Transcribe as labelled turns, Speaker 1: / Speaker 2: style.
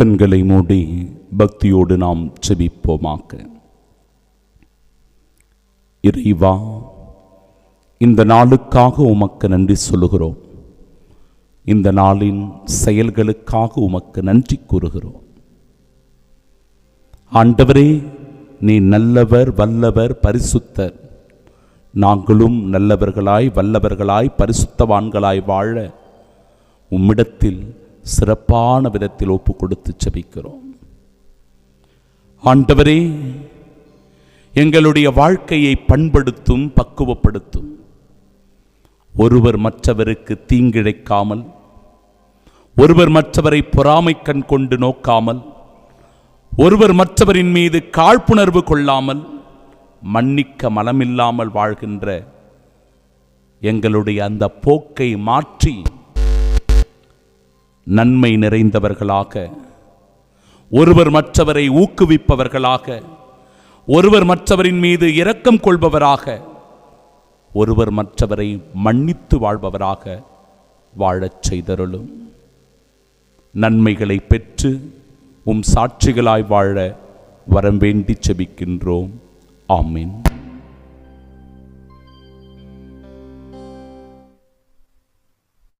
Speaker 1: கண்களை மூடி பக்தியோடு நாம் செபிப்போமாக்க இறைவா இந்த நாளுக்காக உமக்கு நன்றி சொல்லுகிறோம். இந்த நாளின் செயல்களுக்காக உமக்கு நன்றி கூறுகிறோம். ஆண்டவரே நீ நல்லவர் வல்லவர் பரிசுத்தர். நாங்களும் நல்லவர்களாய் வல்லவர்களாய் பரிசுத்தவான்களாய் வாழ உம்மிடத்தில் சிறப்பான விதத்தில் ஒப்பு கொடுத்து செபிக்கிறோம். ஆண்டவரே எங்களுடைய வாழ்க்கையை பண்படுத்தும் பக்குவப்படுத்தும். ஒருவர் மற்றவருக்கு தீங்கிழைக்காமல் ஒருவர் மற்றவரை பொறாமை கண் கொண்டு நோக்காமல் ஒருவர் மற்றவரின் மீது காழ்ப்புணர்வு கொள்ளாமல் மன்னிக்க மனமில்லாமல் வாழ்கின்ற எங்களுடைய அந்த போக்கை மாற்றி நன்மை நிறைந்தவர்களாக ஒருவர் மற்றவரை ஊக்குவிப்பவர்களாக ஒருவர் மற்றவரின் மீது இரக்கம் கொள்பவராக ஒருவர் மற்றவரை மன்னித்து வாழ்பவராக வாழச் செய்தருளும். நன்மைகளை பெற்று உம் சாட்சிகளாய் வாழ வரம் வேண்டி செபிக்கின்றோம். ஆமீன்.